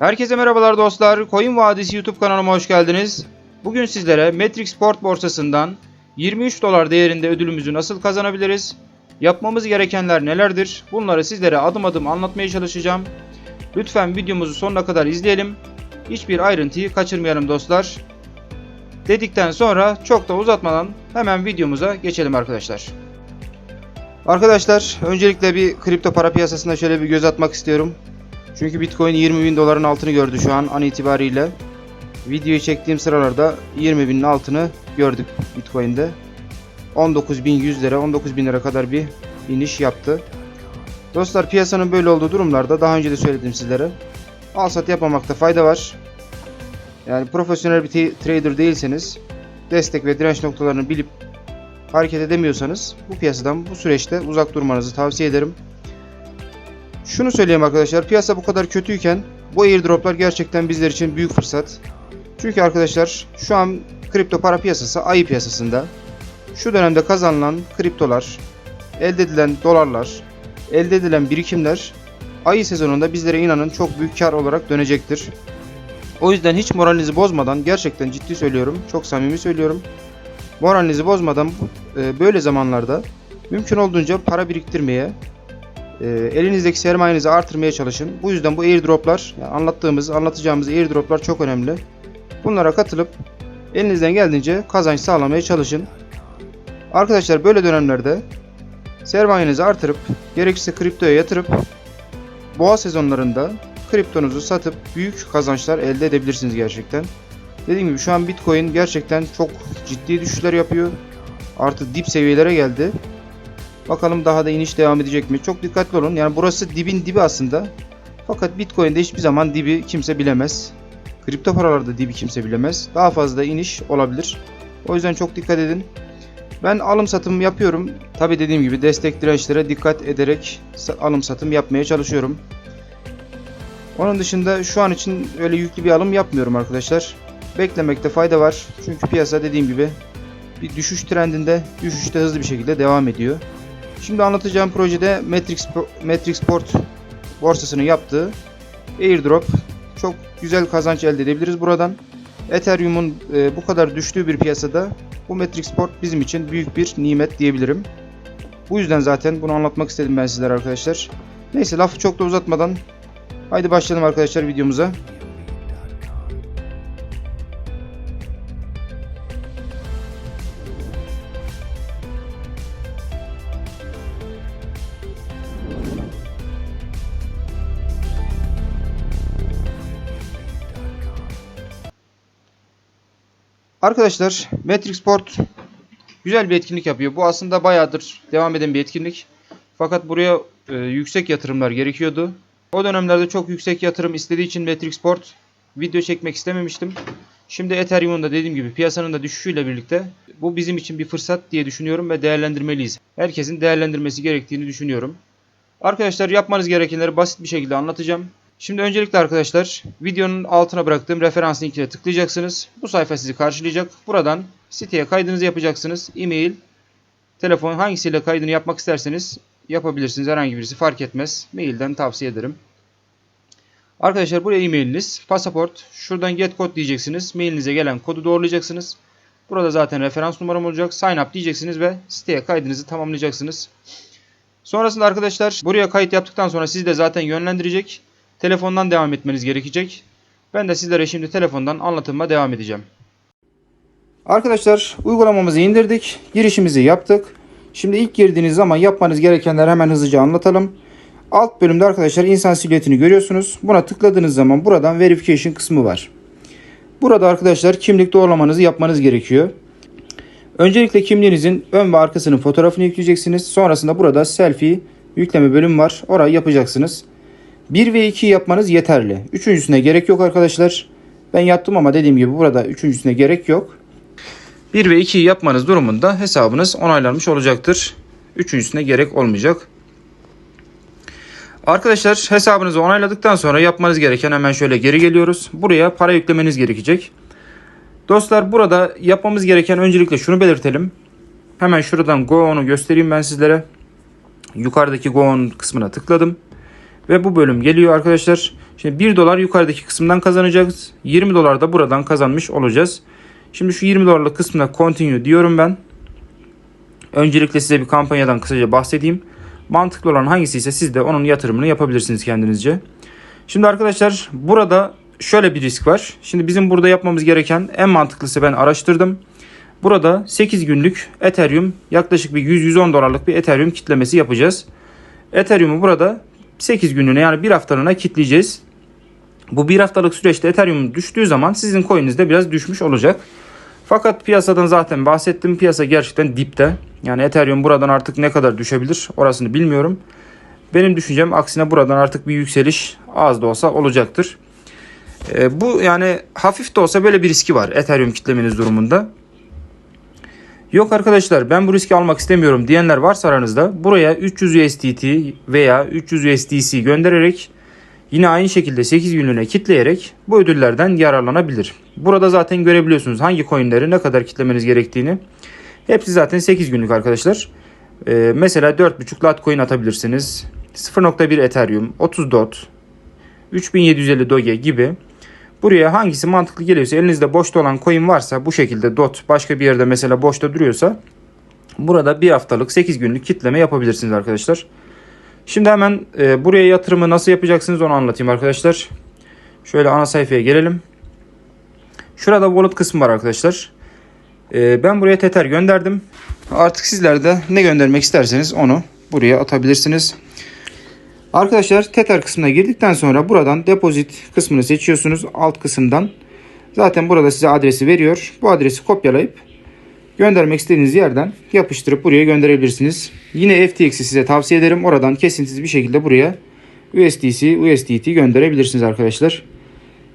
Herkese merhabalar dostlar. Coin Vadisi YouTube kanalıma hoş geldiniz. Bugün sizlere Matrix Sport borsasından 23 dolar değerinde ödülümüzü nasıl kazanabiliriz? Yapmamız gerekenler nelerdir? Bunları sizlere adım adım anlatmaya çalışacağım. Lütfen videomuzu sonuna kadar izleyelim. Hiçbir ayrıntıyı kaçırmayalım dostlar. Dedikten sonra çok da uzatmadan hemen videomuza geçelim arkadaşlar. Arkadaşlar öncelikle bir kripto para piyasasına şöyle bir göz atmak istiyorum. Çünkü Bitcoin 20 bin doların altını gördü şu an an itibariyle. Videoyu çektiğim sıralarda 20 binin altını gördük Bitcoin'de. 19.100 lira 19.000 lira kadar bir iniş yaptı. Dostlar piyasanın böyle olduğu durumlarda daha önce de söyledim sizlere. Al sat yapmamakta fayda var. Yani profesyonel bir trader değilseniz destek ve direnç noktalarını bilip hareket edemiyorsanız bu piyasadan bu süreçte uzak durmanızı tavsiye ederim. Şunu söyleyeyim arkadaşlar piyasa bu kadar kötüyken bu airdroplar gerçekten bizler için büyük fırsat. Çünkü arkadaşlar şu an kripto para piyasası ayı piyasasında. Şu dönemde kazanılan kriptolar, elde edilen dolarlar, elde edilen birikimler ayı sezonunda bizlere inanın çok büyük kar olarak dönecektir. O yüzden hiç moralinizi bozmadan gerçekten ciddi söylüyorum, çok samimi söylüyorum. Moralinizi bozmadan e, böyle zamanlarda mümkün olduğunca para biriktirmeye, e, elinizdeki sermayenizi artırmaya çalışın. Bu yüzden bu airdroplar, yani anlattığımız, anlatacağımız airdroplar çok önemli. Bunlara katılıp elinizden geldiğince kazanç sağlamaya çalışın. Arkadaşlar böyle dönemlerde sermayenizi artırıp gerekirse kriptoya yatırıp boğa sezonlarında kriptonuzu satıp büyük kazançlar elde edebilirsiniz gerçekten. Dediğim gibi şu an Bitcoin gerçekten çok ciddi düşüşler yapıyor. Artık dip seviyelere geldi. Bakalım daha da iniş devam edecek mi? Çok dikkatli olun. Yani burası dibin dibi aslında. Fakat Bitcoin'de hiçbir zaman dibi kimse bilemez. Kripto paralarda dibi kimse bilemez. Daha fazla iniş olabilir. O yüzden çok dikkat edin. Ben alım satım yapıyorum. Tabi dediğim gibi destek dirençlere dikkat ederek alım satım yapmaya çalışıyorum. Onun dışında şu an için öyle yüklü bir alım yapmıyorum arkadaşlar. Beklemekte fayda var. Çünkü piyasa dediğim gibi bir düşüş trendinde, düşüşte hızlı bir şekilde devam ediyor. Şimdi anlatacağım projede Matrix, Matrix Port borsasının yaptığı airdrop. Çok güzel kazanç elde edebiliriz buradan. Ethereum'un e, bu kadar düştüğü bir piyasada bu Matrix Port bizim için büyük bir nimet diyebilirim. Bu yüzden zaten bunu anlatmak istedim ben sizlere arkadaşlar. Neyse lafı çok da uzatmadan haydi başlayalım arkadaşlar videomuza. Arkadaşlar Matrix Port güzel bir etkinlik yapıyor. Bu aslında bayağıdır devam eden bir etkinlik. Fakat buraya e, yüksek yatırımlar gerekiyordu. O dönemlerde çok yüksek yatırım istediği için Matrix Port video çekmek istememiştim. Şimdi Ethereum'un da dediğim gibi piyasanın da düşüşüyle birlikte bu bizim için bir fırsat diye düşünüyorum ve değerlendirmeliyiz. Herkesin değerlendirmesi gerektiğini düşünüyorum. Arkadaşlar yapmanız gerekenleri basit bir şekilde anlatacağım. Şimdi öncelikle arkadaşlar videonun altına bıraktığım referans linkine tıklayacaksınız. Bu sayfa sizi karşılayacak. Buradan siteye kaydınızı yapacaksınız. E-mail, telefon hangisiyle kaydını yapmak isterseniz yapabilirsiniz. Herhangi birisi fark etmez. Mailden tavsiye ederim. Arkadaşlar buraya e-mailiniz, pasaport, şuradan get kod diyeceksiniz. Mailinize gelen kodu doğrulayacaksınız. Burada zaten referans numaram olacak. Sign up diyeceksiniz ve siteye kaydınızı tamamlayacaksınız. Sonrasında arkadaşlar buraya kayıt yaptıktan sonra sizi de zaten yönlendirecek. Telefondan devam etmeniz gerekecek. Ben de sizlere şimdi telefondan anlatıma devam edeceğim. Arkadaşlar uygulamamızı indirdik. Girişimizi yaptık. Şimdi ilk girdiğiniz zaman yapmanız gerekenler hemen hızlıca anlatalım. Alt bölümde arkadaşlar insan silüetini görüyorsunuz. Buna tıkladığınız zaman buradan verification kısmı var. Burada arkadaşlar kimlik doğrulamanızı yapmanız gerekiyor. Öncelikle kimliğinizin ön ve arkasının fotoğrafını yükleyeceksiniz. Sonrasında burada selfie yükleme bölümü var. Orayı yapacaksınız. 1 ve 2 yapmanız yeterli. Üçüncüsüne gerek yok arkadaşlar. Ben yaptım ama dediğim gibi burada üçüncüsüne gerek yok. 1 ve 2'yi yapmanız durumunda hesabınız onaylanmış olacaktır. Üçüncüsüne gerek olmayacak. Arkadaşlar hesabınızı onayladıktan sonra yapmanız gereken hemen şöyle geri geliyoruz. Buraya para yüklemeniz gerekecek. Dostlar burada yapmamız gereken öncelikle şunu belirtelim. Hemen şuradan Go On'u göstereyim ben sizlere. Yukarıdaki Go On kısmına tıkladım. Ve bu bölüm geliyor arkadaşlar. Şimdi 1 dolar yukarıdaki kısımdan kazanacağız. 20 dolar da buradan kazanmış olacağız. Şimdi şu 20 dolarlık kısmına continue diyorum ben. Öncelikle size bir kampanyadan kısaca bahsedeyim. Mantıklı olan hangisi ise siz de onun yatırımını yapabilirsiniz kendinizce. Şimdi arkadaşlar burada şöyle bir risk var. Şimdi bizim burada yapmamız gereken en mantıklısı ben araştırdım. Burada 8 günlük Ethereum yaklaşık bir 100-110 dolarlık bir Ethereum kitlemesi yapacağız. Ethereum'u burada 8 günlüğüne yani bir haftalığına kitleyeceğiz. Bu bir haftalık süreçte Ethereum düştüğü zaman sizin coin'iniz de biraz düşmüş olacak. Fakat piyasadan zaten bahsettim. Piyasa gerçekten dipte. Yani Ethereum buradan artık ne kadar düşebilir orasını bilmiyorum. Benim düşüncem aksine buradan artık bir yükseliş az da olsa olacaktır. E, bu yani hafif de olsa böyle bir riski var Ethereum kitlemeniz durumunda. Yok arkadaşlar ben bu riski almak istemiyorum diyenler varsa aranızda buraya 300 USDT veya 300 USDC göndererek yine aynı şekilde 8 günlüğüne kitleyerek bu ödüllerden yararlanabilir. Burada zaten görebiliyorsunuz hangi coinleri ne kadar kitlemeniz gerektiğini. Hepsi zaten 8 günlük arkadaşlar. Ee, mesela 4.5 Litecoin atabilirsiniz. 0.1 Ethereum, 30 DOT, 3750 Doge gibi. Buraya hangisi mantıklı geliyorsa elinizde boşta olan coin varsa bu şekilde DOT başka bir yerde mesela boşta duruyorsa burada bir haftalık 8 günlük kitleme yapabilirsiniz arkadaşlar. Şimdi hemen e, buraya yatırımı nasıl yapacaksınız onu anlatayım arkadaşlar. Şöyle ana sayfaya gelelim. Şurada wallet kısmı var arkadaşlar. E, ben buraya Tether gönderdim. Artık sizler de ne göndermek isterseniz onu buraya atabilirsiniz. Arkadaşlar Tether kısmına girdikten sonra buradan depozit kısmını seçiyorsunuz alt kısımdan. Zaten burada size adresi veriyor. Bu adresi kopyalayıp göndermek istediğiniz yerden yapıştırıp buraya gönderebilirsiniz. Yine FTX'i size tavsiye ederim. Oradan kesintisiz bir şekilde buraya USDC, USDT gönderebilirsiniz arkadaşlar.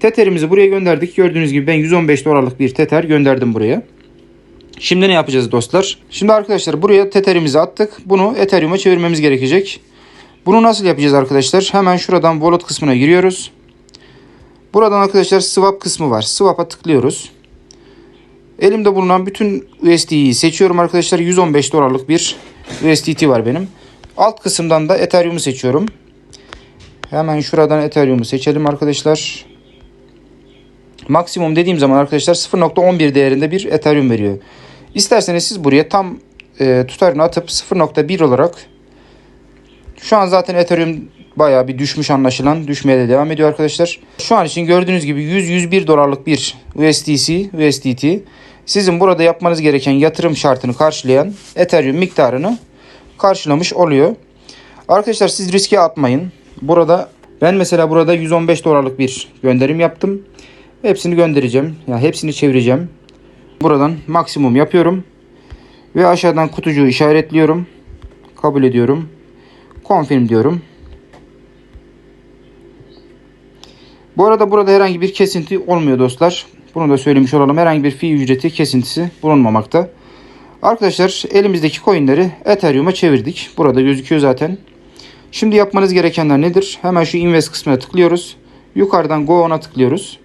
Tether'imizi buraya gönderdik. Gördüğünüz gibi ben 115 dolarlık bir Tether gönderdim buraya. Şimdi ne yapacağız dostlar? Şimdi arkadaşlar buraya Tether'imizi attık. Bunu Ethereum'a çevirmemiz gerekecek. Bunu nasıl yapacağız arkadaşlar? Hemen şuradan wallet kısmına giriyoruz. Buradan arkadaşlar swap kısmı var. Swap'a tıklıyoruz. Elimde bulunan bütün USD'yi seçiyorum arkadaşlar. 115 dolarlık bir USDT var benim. Alt kısımdan da Ethereum'u seçiyorum. Hemen şuradan Ethereum'u seçelim arkadaşlar. Maksimum dediğim zaman arkadaşlar 0.11 değerinde bir Ethereum veriyor. İsterseniz siz buraya tam e, tutarını atıp 0.1 olarak şu an zaten Ethereum bayağı bir düşmüş anlaşılan. Düşmeye de devam ediyor arkadaşlar. Şu an için gördüğünüz gibi 100-101 dolarlık bir USDC, USDT sizin burada yapmanız gereken yatırım şartını karşılayan Ethereum miktarını karşılamış oluyor. Arkadaşlar siz riske atmayın. Burada ben mesela burada 115 dolarlık bir gönderim yaptım. Hepsini göndereceğim. Yani hepsini çevireceğim. Buradan maksimum yapıyorum. Ve aşağıdan kutucuğu işaretliyorum. Kabul ediyorum. Confirm diyorum. Bu arada burada herhangi bir kesinti olmuyor dostlar. Bunu da söylemiş olalım. Herhangi bir fi ücreti kesintisi bulunmamakta. Arkadaşlar elimizdeki coinleri Ethereum'a çevirdik. Burada gözüküyor zaten. Şimdi yapmanız gerekenler nedir? Hemen şu invest kısmına tıklıyoruz. Yukarıdan go on'a tıklıyoruz.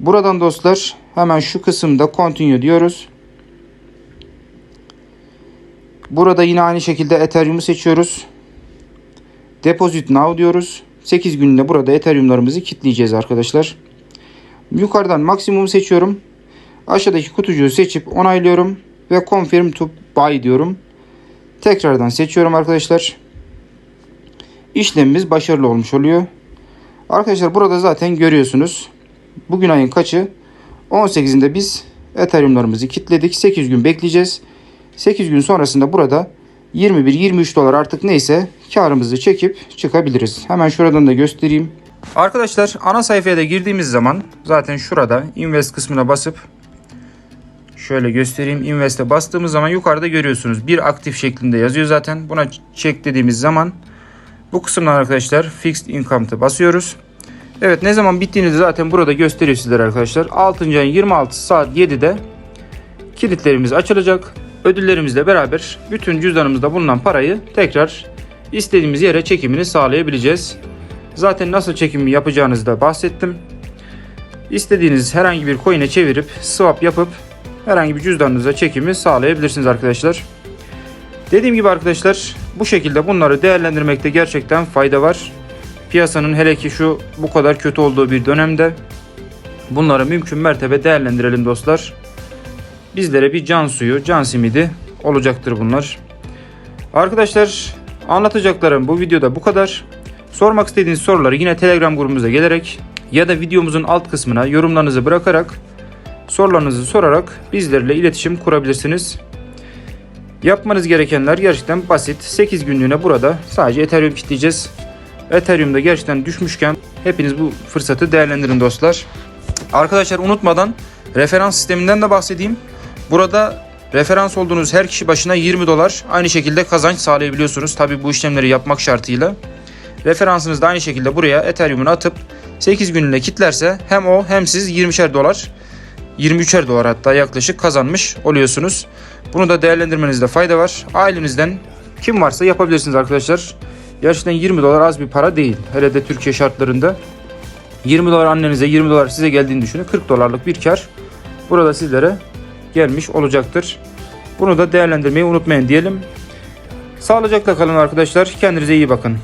Buradan dostlar hemen şu kısımda continue diyoruz. Burada yine aynı şekilde Ethereum'u seçiyoruz. Deposit now diyoruz. 8 günde burada Ethereum'larımızı kitleyeceğiz arkadaşlar. Yukarıdan maksimum seçiyorum. Aşağıdaki kutucuğu seçip onaylıyorum. Ve confirm to buy diyorum. Tekrardan seçiyorum arkadaşlar. İşlemimiz başarılı olmuş oluyor. Arkadaşlar burada zaten görüyorsunuz. Bugün ayın kaçı? 18'inde biz Ethereum'larımızı kitledik. 8 gün bekleyeceğiz. 8 gün sonrasında burada 21-23 dolar artık neyse karımızı çekip çıkabiliriz. Hemen şuradan da göstereyim. Arkadaşlar ana sayfaya da girdiğimiz zaman zaten şurada invest kısmına basıp şöyle göstereyim. Invest'e bastığımız zaman yukarıda görüyorsunuz. Bir aktif şeklinde yazıyor zaten. Buna check dediğimiz zaman bu kısımdan arkadaşlar fixed income'ı basıyoruz. Evet ne zaman bittiğini de zaten burada gösteriyor sizlere arkadaşlar. 6. ayın 26 saat 7'de kilitlerimiz açılacak. Ödüllerimizle beraber bütün cüzdanımızda bulunan parayı tekrar istediğimiz yere çekimini sağlayabileceğiz. Zaten nasıl çekimi yapacağınızı da bahsettim. İstediğiniz herhangi bir coin'e çevirip swap yapıp herhangi bir cüzdanınıza çekimi sağlayabilirsiniz arkadaşlar. Dediğim gibi arkadaşlar bu şekilde bunları değerlendirmekte gerçekten fayda var. piyasanın hele ki şu bu kadar kötü olduğu bir dönemde bunları mümkün mertebe değerlendirelim dostlar. Bizlere bir can suyu, can simidi olacaktır bunlar. Arkadaşlar anlatacaklarım bu videoda bu kadar. Sormak istediğiniz soruları yine Telegram grubumuza gelerek ya da videomuzun alt kısmına yorumlarınızı bırakarak sorularınızı sorarak bizlerle iletişim kurabilirsiniz. Yapmanız gerekenler gerçekten basit. 8 günlüğüne burada sadece Ethereum kitleyeceğiz. Ethereum'da gerçekten düşmüşken hepiniz bu fırsatı değerlendirin dostlar. Arkadaşlar unutmadan referans sisteminden de bahsedeyim. Burada referans olduğunuz her kişi başına 20 dolar aynı şekilde kazanç sağlayabiliyorsunuz. Tabi bu işlemleri yapmak şartıyla. Referansınızı da aynı şekilde buraya Ethereum'unu atıp 8 günlüğüne kitlerse hem o hem siz 20'şer dolar 23'er dolar hatta yaklaşık kazanmış oluyorsunuz. Bunu da değerlendirmenizde fayda var. Ailenizden kim varsa yapabilirsiniz arkadaşlar. Gerçekten 20 dolar az bir para değil. Hele de Türkiye şartlarında. 20 dolar annenize 20 dolar size geldiğini düşünün. 40 dolarlık bir kar burada sizlere gelmiş olacaktır. Bunu da değerlendirmeyi unutmayın diyelim. Sağlıcakla kalın arkadaşlar. Kendinize iyi bakın.